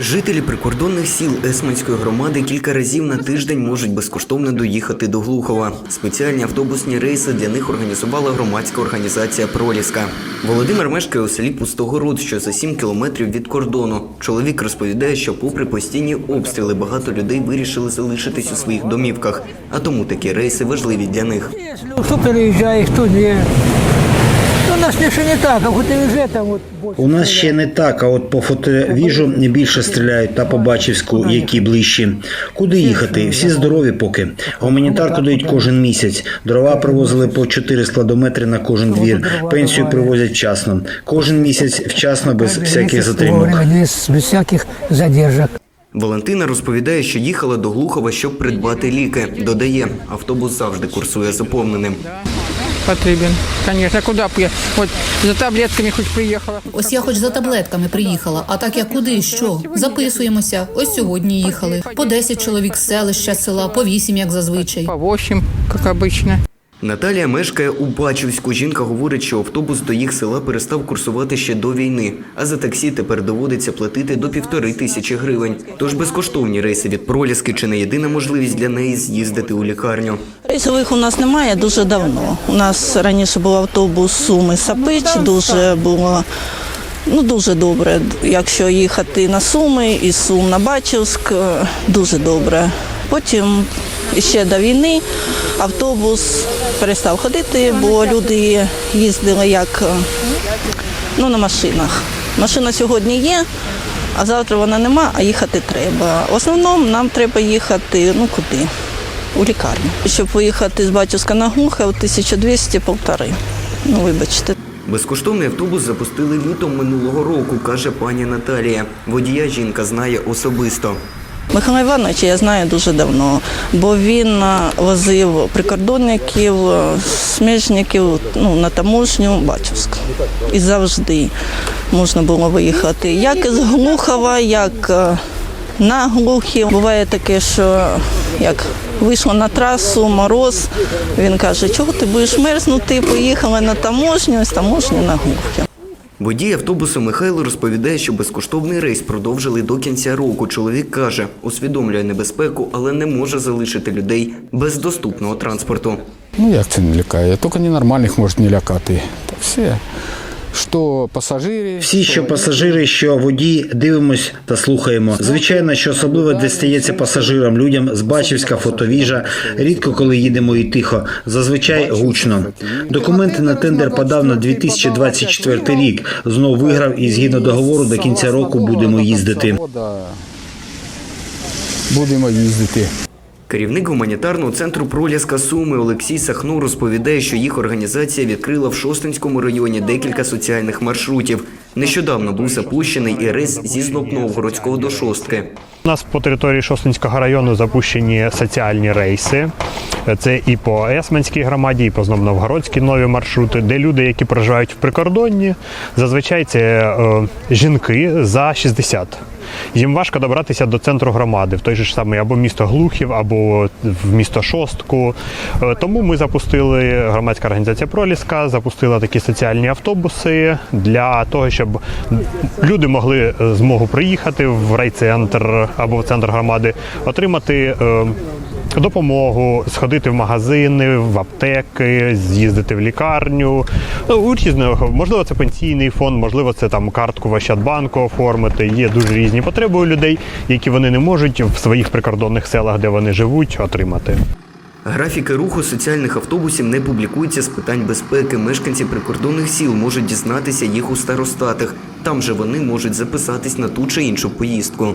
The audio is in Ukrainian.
Жителі прикордонних сіл Есманської громади кілька разів на тиждень можуть безкоштовно доїхати до Глухова. Спеціальні автобусні рейси для них організувала громадська організація Проліска. Володимир мешкає у селі Пустогород, що за 7 кілометрів від кордону. Чоловік розповідає, що попри постійні обстріли багато людей вирішили залишитись у своїх домівках, а тому такі рейси важливі для них. Кто не. Ну, у нас ще не так, а уже там больше. У нас ще не так, а от по фотовіжу не більше стріляють та по Бачівську, які ближчі. Куди їхати? Всі здорові поки. Гуманітарку дають кожен місяць. Дрова привозили по 4 складометри на кожен двір. Пенсію привозять вчасно. Кожен місяць вчасно, без всяких затримок. Без, без всяких задержок. Валентина розповідає, що їхала до Глухова, щоб придбати ліки. Додає, автобус завжди курсує заповненим. Потрібен. Конечно, куди б я? От за таблетками хоч приїхала. Ось я хоч за таблетками приїхала, а так я куди що? Записуємося. Ось сьогодні їхали. По 10 чоловік з селища села, по 8, як зазвичай. По 8, як обычно. Наталія мешкає у Бачівську. Жінка говорить, що автобус до їх села перестав курсувати ще до війни, а за таксі тепер доводиться платити до півтори тисячі гривень. Тож безкоштовні рейси від проліски чи не єдина можливість для неї з'їздити у лікарню. Рейсових у нас немає дуже давно. У нас раніше був автобус Суми Сапич, дуже було ну дуже добре. Якщо їхати на Суми і Сум на Бачівськ, е, дуже добре. Потім ще до війни автобус перестав ходити, бо люди їздили як е, ну, на машинах. Машина сьогодні є, а завтра вона нема, а їхати треба. В основному нам треба їхати ну куди? У лікарню. Щоб поїхати з Батюшка на Глухов, 1200 полтори. Ну, вибачте. Безкоштовний автобус запустили літом минулого року, каже пані Наталія. Водія жінка знає особисто. Михайла Івановича я знаю дуже давно, бо він возив прикордонників, а, сміжників ну, на таможню Батюшк. І завжди можна було виїхати. Як із Глухова, як на Глухів. Буває таке, що як вийшла на трасу, мороз, він каже, чого ти будеш мерзнути, поїхали на таможню, з таможні на Глухів. Водій автобусу Михайло розповідає, що безкоштовний рейс продовжили до кінця року. Чоловік каже, усвідомлює небезпеку, але не може залишити людей без доступного транспорту. Ну як це не лякає? Тільки ненормальних може не лякати. Та все. Що пасажири, Всі, що пасажири, що водії, дивимось та слухаємо. Звичайно, що особливо дістається пасажирам, людям з Бачівська, фотовіжа. Рідко коли їдемо і тихо. Зазвичай гучно. Документи на тендер подав на 2024 рік. Знов виграв і згідно договору до кінця року будемо їздити. Будемо їздити. Керівник гуманітарного центру Проліска Суми Олексій Сахно розповідає, що їх організація відкрила в Шостинському районі декілька соціальних маршрутів. Нещодавно був запущений і рейс зі Знопновгородського до Шостки. У нас по території Шостинського району запущені соціальні рейси. Це і по Есменській громаді, і по Знобновгородській нові маршрути, де люди, які проживають в прикордонні, зазвичай це е, жінки за 60. Їм важко добратися до центру громади, в той же ж самий або місто Глухів, або в місто Шостку. Е, Тому ми запустили громадська організація Проліска, запустила такі соціальні автобуси для того, щоб люди могли е, змогу приїхати в райцентр або в центр громади, отримати. Допомогу сходити в магазини, в аптеки, з'їздити в лікарню. Ну, у можливо, це пенсійний фонд, можливо, це там картку в Ощадбанку оформити. Є дуже різні потреби у людей, які вони не можуть в своїх прикордонних селах, де вони живуть, отримати. Графіки руху соціальних автобусів не публікуються з питань безпеки. Мешканці прикордонних сіл можуть дізнатися їх у старостатах. Там же вони можуть записатись на ту чи іншу поїздку.